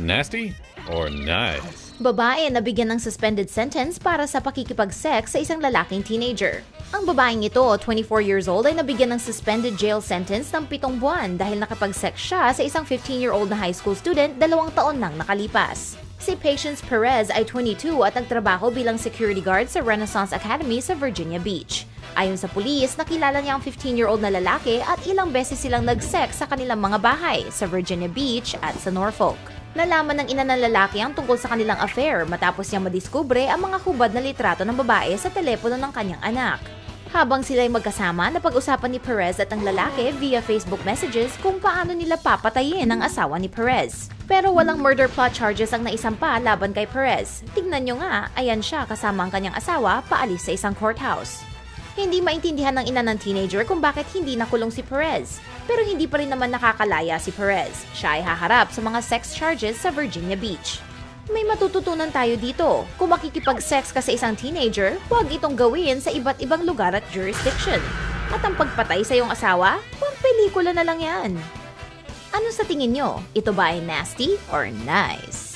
Nasty or nice? Babae na bigyan ng suspended sentence para sa pakikipag-sex sa isang lalaking teenager. Ang babaeng ito, 24 years old, ay nabigyan ng suspended jail sentence ng pitong buwan dahil nakapag-sex siya sa isang 15-year-old na high school student dalawang taon nang nakalipas. Si Patience Perez ay 22 at nagtrabaho bilang security guard sa Renaissance Academy sa Virginia Beach. Ayon sa pulis, nakilala niya ang 15-year-old na lalaki at ilang beses silang nag-sex sa kanilang mga bahay sa Virginia Beach at sa Norfolk. Nalaman ng ina ng lalaki ang tungkol sa kanilang affair matapos niya madiskubre ang mga hubad na litrato ng babae sa telepono ng kanyang anak. Habang sila ay magkasama, napag-usapan ni Perez at ang lalaki via Facebook messages kung paano nila papatayin ang asawa ni Perez. Pero walang murder plot charges ang naisampa laban kay Perez. Tignan nyo nga, ayan siya kasama ang kanyang asawa paalis sa isang courthouse. Hindi maintindihan ng ina ng teenager kung bakit hindi nakulong si Perez. Pero hindi pa rin naman nakakalaya si Perez. Siya ay haharap sa mga sex charges sa Virginia Beach. May matututunan tayo dito. Kung makikipag-sex ka sa isang teenager, huwag itong gawin sa iba't ibang lugar at jurisdiction. At ang pagpatay sa iyong asawa, pang pelikula na lang yan. Ano sa tingin nyo? Ito ba ay nasty or nice?